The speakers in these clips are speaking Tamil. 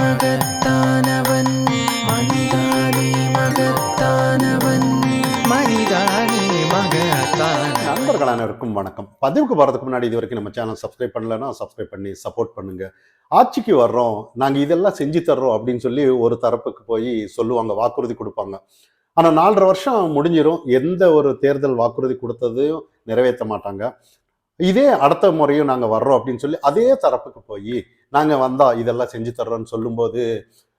மகத்தானவன். மனிதானே மகத்தானவன். மனிதானே மகத்தான நண்பர்கள் அனைவருக்கும் வணக்கம். பதிவுக்கு வரதுக்கு முன்னாடி இது வரைக்கும் நம்ம சேனல் சப்ஸ்கிரைப் பண்ணலன்னா சப்ஸ்கிரைப் பண்ணி சப்போர்ட் பண்ணுங்க. ஆட்சிக்கு வர்றோம். நாங்கள் இதெல்லாம் செஞ்சு தர்றோம் அப்படின்னு சொல்லி ஒரு தரப்புக்கு போய் சொல்லுவாங்க வாக்குறுதி கொடுப்பாங்க. ஆனால் நாலரை வருஷம் முடிஞ்சிரும். எந்த ஒரு தேர்தல் வாக்குறுதி கொடுத்ததையும் நிறைவேற்ற மாட்டாங்க. இதே அடுத்த முறையும் நாங்கள் வர்றோம் அப்படின்னு சொல்லி அதே தரப்புக்கு போய் நாங்கள் வந்தா இதெல்லாம் செஞ்சு தர்றோம்னு சொல்லும்போது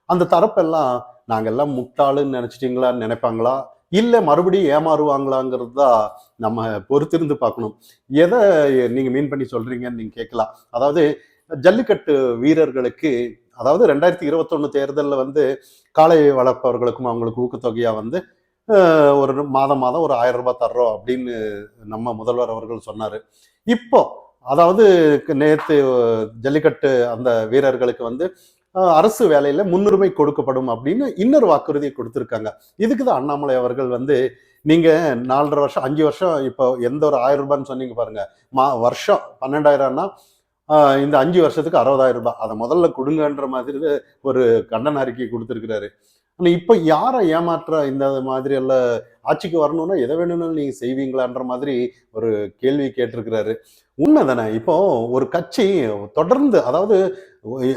அந்த தரப்பெல்லாம் நாங்கள் எல்லாம் முட்டாளுன்னு நினச்சிட்டிங்களான்னு நினைப்பாங்களா? இல்லை மறுபடியும் ஏமாறுவாங்களாங்கிறது தான் நம்ம பொறுத்திருந்து பார்க்கணும். எதை நீங்கள் மீன் பண்ணி சொல்கிறீங்கன்னு நீங்கள் கேட்கலாம். அதாவது ஜல்லிக்கட்டு வீரர்களுக்கு அதாவது ரெண்டாயிரத்தி இருபத்தொன்று தேர்தலில் வந்து காளை வளர்ப்பவர்களுக்கும் அவங்களுக்கு ஊக்கத்தொகையாக வந்து ஒரு மாதம் மாதம் ஒரு ஆயிரம் ரூபாய் தர்றோம் அப்படின்னு நம்ம முதல்வர் அவர்கள் சொன்னார். இப்போ அதாவது நேற்று ஜல்லிக்கட்டு அந்த வீரர்களுக்கு வந்து அரசு வேலையில் முன்னுரிமை கொடுக்கப்படும் அப்படின்னு இன்னொரு வாக்குறுதியை கொடுத்துருக்காங்க. இதுக்கு தான் அண்ணாமலை அவர்கள் வந்து நீங்க நாலரை வருஷம் அஞ்சு வருஷம் இப்போ எந்த ஒரு ஆயிரம் ரூபான்னு சொன்னீங்க பாருங்க. மா வருஷம் பன்னெண்டாயிரம்னா இந்த அஞ்சு வருஷத்துக்கு அறுபதாயிரம் ரூபாய். அதை முதல்ல கொடுங்கன்ற மாதிரி ஒரு கண்டன அறிக்கை கொடுத்துருக்கிறாரு. ஆனால் இப்போ யாரை ஏமாற்ற இந்த மாதிரி எல்லாம் ஆட்சிக்கு வரணும்னா எதை வேணும்னாலும் நீங்கள் செய்வீங்களான்ற மாதிரி ஒரு கேள்வி கேட்டிருக்கிறாரு. உண்மை தானே இப்போ ஒரு கட்சி தொடர்ந்து அதாவது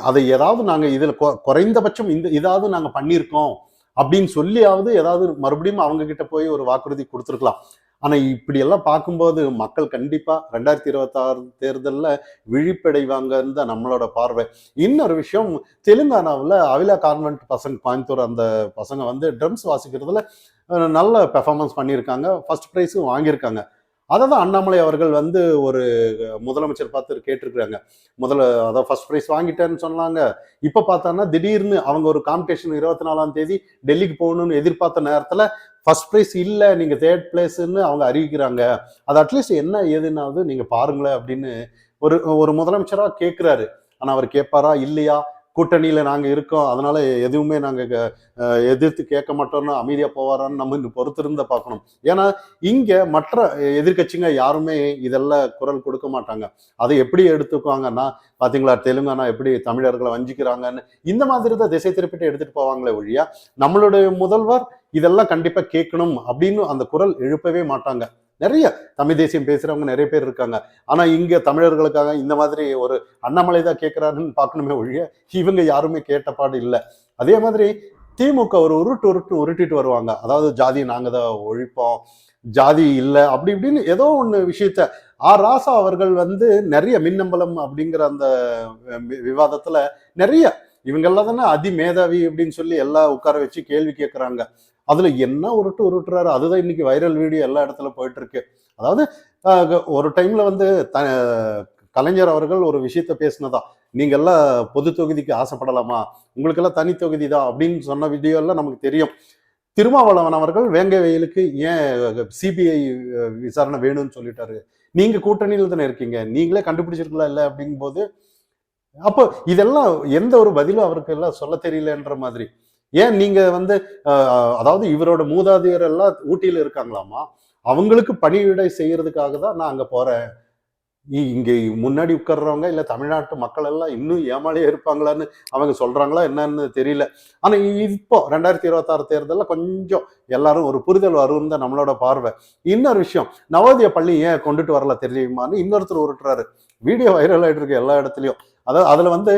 அதை ஏதாவது நாங்கள் இதில் குறைந்தபட்சம் இந்த இதாவது நாங்கள் பண்ணியிருக்கோம் அப்படின்னு சொல்லியாவது ஏதாவது மறுபடியும் அவங்க கிட்ட போய் ஒரு வாக்குறுதி கொடுத்துருக்கலாம். ஆனால் இப்படியெல்லாம் பார்க்கும்போது மக்கள் கண்டிப்பாக ரெண்டாயிரத்தி இருபத்தாறு தேர்தலில் விழிப்படைவாங்கன்னு தான் நம்மளோட பார்வை. இன்னொரு விஷயம் தெலுங்கானாவில் அவிலா கான்வென்ட் பசங்க கோயம்புத்தூர் அந்த பசங்க வந்து ட்ரம்ஸ் வாசிக்கிறதுல நல்ல பெர்ஃபார்மன்ஸ் பண்ணியிருக்காங்க. ஃபர்ஸ்ட் ப்ரைஸும் வாங்கியிருக்காங்க. அதை தான் அண்ணாமலை அவர்கள் வந்து ஒரு முதலமைச்சர் பார்த்து கேட்டிருக்கிறாங்க. முதல்ல அதான் ஃபர்ஸ்ட் ப்ரைஸ் வாங்கிட்டேன்னு சொன்னாங்க. இப்போ பார்த்தான்னா திடீர்னு அவங்க ஒரு காம்படிஷன் இருபத்தி நாலாம் தேதி டெல்லிக்கு போகணும்னு எதிர்பார்த்த நேரத்தில் ஃபர்ஸ்ட் ப்ரைஸ் இல்லை நீங்கள் தேர்ட் பிளேஸ்ன்னு அவங்க அறிவிக்கிறாங்க. அது அட்லீஸ்ட் என்ன ஏதுன்னாவது நீங்கள் பாருங்களேன் அப்படின்னு ஒரு ஒரு முதலமைச்சராக கேட்குறாரு ஆனால் அவர் கேட்பாரா இல்லையா? கூட்டணியில் நாங்கள் இருக்கோம். அதனால எதுவுமே நாங்கள் எதிர்த்து கேட்க மாட்டோம்னு அமைதியாக போவாரான்னு நம்ம இன்னும் பொறுத்திருந்த பார்க்கணும். ஏன்னா இங்கே மற்ற எதிர்கட்சிங்க யாருமே இதெல்லாம் குரல் கொடுக்க மாட்டாங்க. அதை எப்படி எடுத்துக்குவாங்கன்னா பார்த்தீங்களா தெலுங்கானா எப்படி தமிழர்களை வஞ்சிக்கிறாங்கன்னு இந்த மாதிரி தான் திசை திருப்பிட்டு எடுத்துகிட்டு போவாங்களே ஒழியா நம்மளுடைய முதல்வர் இதெல்லாம் கண்டிப்பாக கேட்கணும் அப்படின்னு அந்த குரல் எழுப்பவே மாட்டாங்க. நிறைய தமிழ் தேசியம் பேசுறவங்க நிறைய பேர் இருக்காங்க. ஆனா இங்க தமிழர்களுக்காக இந்த மாதிரி ஒரு அண்ணாமலை தான் கேட்கிறாருன்னு பார்க்கணுமே ஒழிய இவங்க யாருமே கேட்டப்பாடு இல்லை. அதே மாதிரி திமுக ஒரு உருட்டு உருட்டு உருட்டிட்டு வருவாங்க. அதாவது ஜாதி நாங்க தான் ஒழிப்போம். ஜாதி இல்லை. அப்படி இப்படின்னு ஏதோ ஒன்று விஷயத்த ஆர் ராசா அவர்கள் வந்து நிறைய மின்னம்பலம் அப்படிங்கிற அந்த வி- விவாதத்துல நிறைய இவங்கெல்லாம் தானே அதிமேதாவி அப்படின்னு சொல்லி எல்லாம் உட்கார வச்சு கேள்வி கேட்குறாங்க அதுல என்ன உருட்டு உருட்டுறாரு? அதுதான் இன்னைக்கு வைரல் வீடியோ எல்லா இடத்துல போயிட்டு இருக்கு அதாவது ஒரு டைம்ல வந்து த கலைஞர் அவர்கள் ஒரு விஷயத்த பேசினதா? நீங்கள்லாம் பொது தொகுதிக்கு ஆசைப்படலாமா? உங்களுக்கெல்லாம் தனி தொகுதி தான் அப்படின்னு சொன்ன வீடியோ எல்லாம் நமக்கு தெரியும். திருமாவளவன் அவர்கள் வேங்கை வெயிலுக்கு ஏன் சிபிஐ விசாரணை வேணும்னு சொல்லிட்டாரு? நீங்க கூட்டணியில் தானே இருக்கீங்க? நீங்களே கண்டுபிடிச்சிருக்கலாம் இல்லை அப்படிங்கும்போது அப்போ இதெல்லாம் எந்த ஒரு பதிலும் அவருக்கு எல்லாம் சொல்ல தெரியலன்ற மாதிரி. ஏன் நீங்க வந்து அதாவது இவரோட மூதாதையர் எல்லாம் ஊட்டியில இருக்காங்களாமா அவங்களுக்கு பணியிடை செய்யறதுக்காக தான் நான் அங்க போறேன். இ- இங்க முன்னாடி உட்கார்றவங்க இல்ல தமிழ்நாட்டு மக்கள் எல்லாம் இன்னும் ஏமாளியா இருப்பாங்களான்னு அவங்க சொல்றாங்களா என்னன்னு தெரியல. ஆனா இப்போ ரெண்டாயிரத்தி இருபத்தாறு தேர்தலில் கொஞ்சம் எல்லாரும் ஒரு புரிதல் வரும்னு தான் நம்மளோட பார்வை. இன்னொரு விஷயம் நவோதய பள்ளி ஏன் கொண்டுட்டு வரல தெரியுமான்னு இன்னொருத்தர் உருட்டுறாரு. வீடியோ வைரல் ஆயிட்டு இருக்கு எல்லா இடத்துலயும். அதாவது அதில் வந்து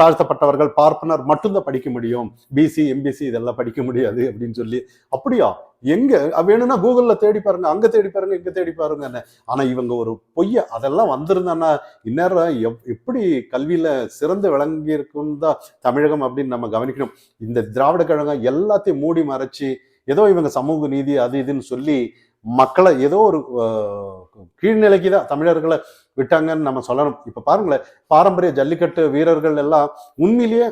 தாழ்த்தப்பட்டவர்கள் பார்ப்பனர் மட்டும்தான் படிக்க முடியும். பிசி எம்பிசி இதெல்லாம் படிக்க முடியாது அப்படின்னு சொல்லி. அப்படியா? எங்க? வேணும்னா கூகுளில் தேடி பாருங்க அங்கே தேடி பாருங்க இங்கே தேடி பாருங்கன்னு. ஆனால் இவங்க ஒரு பொய்ய அதெல்லாம் வந்திருந்தான்னா இந்நேரம் எப்- எப்படி கல்வியில் சிறந்து விளங்கி இருக்குன்னு தான் தமிழகம் அப்படின்னு நம்ம கவனிக்கணும். இந்த திராவிட கழகம் எல்லாத்தையும் மூடி மறைச்சி ஏதோ இவங்க சமூக நீதி அது இதுன்னு சொல்லி மக்களை ஏதோ ஒரு கீழ்நிலைக்கு தான் தமிழர்களை விட்டாங்கன்னு நம்ம சொல்லணும். இப்ப பாருங்களேன் பாரம்பரிய ஜல்லிக்கட்டு வீரர்கள் எல்லாம் உண்மையிலேயே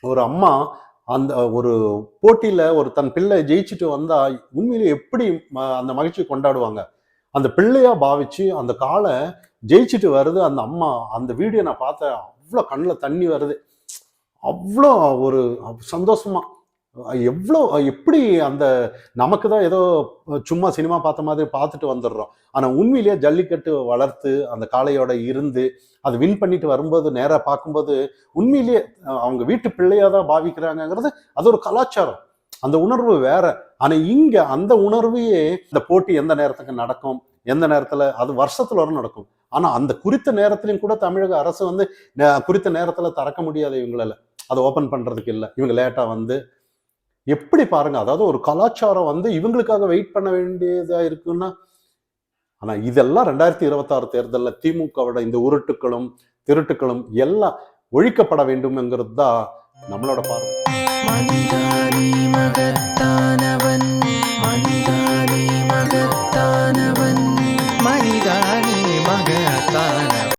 ஒரு அம்மா அந்த ஒரு போட்டியில ஒரு தன் பிள்ளை ஜெயிச்சுட்டு வந்தா உண்மையிலேயே எப்படி ம- அந்த மகிழ்ச்சி கொண்டாடுவாங்க? அந்த பிள்ளையா பாவிச்சு அந்த காலை ஜெயிச்சுட்டு வருது அந்த அம்மா. அந்த வீடியோ நான் பார்த்தேன் அவ்வளோ கண்ணில் தண்ணி வருது. அவ்வளோ ஒரு சந்தோஷமா. எவ்வளோ எப்படி அந்த நமக்கு தான் ஏதோ சும்மா சினிமா பார்த்த மாதிரி பார்த்துட்டு வந்துடுறோம். ஆனால் உண்மையிலேயே ஜல்லிக்கட்டு வளர்த்து அந்த காளையோட இருந்து அது வின் பண்ணிட்டு வரும்போது நேராக பார்க்கும்போது உண்மையிலேயே அவங்க வீட்டு பிள்ளையாக தான் பாவிக்கிறாங்கங்கிறது அது ஒரு கலாச்சாரம். அந்த உணர்வு வேற. ஆனால் இங்கே அந்த உணர்வையே இந்த போட்டி எந்த நேரத்துக்கு நடக்கும் எந்த நேரத்தில் அது வருஷத்துல வரும் நடக்கும். ஆனால் அந்த குறித்த நேரத்திலையும் கூட தமிழக அரசு வந்து குறித்த நேரத்தில் திறக்க முடியாது இவங்களால. அதை ஓப்பன் பண்ணுறதுக்கு இல்லை. இவங்க லேட்டாக வந்து எப்படி பாருங்க அதாவது ஒரு கலாச்சாரம் வந்து இவங்களுக்காக வெயிட் பண்ண வேண்டியதா இருக்குன்னா ஆனா இதெல்லாம் ரெண்டாயிரத்தி இருபத்தாறு தேர்தலில் திமுகவோட இந்த உருட்டுக்களும் திருட்டுக்களும் எல்லாம் ஒழிக்கப்பட வேண்டும்ங்கிறது தான் நம்மளோட பார்வை. மகத்தானவன்.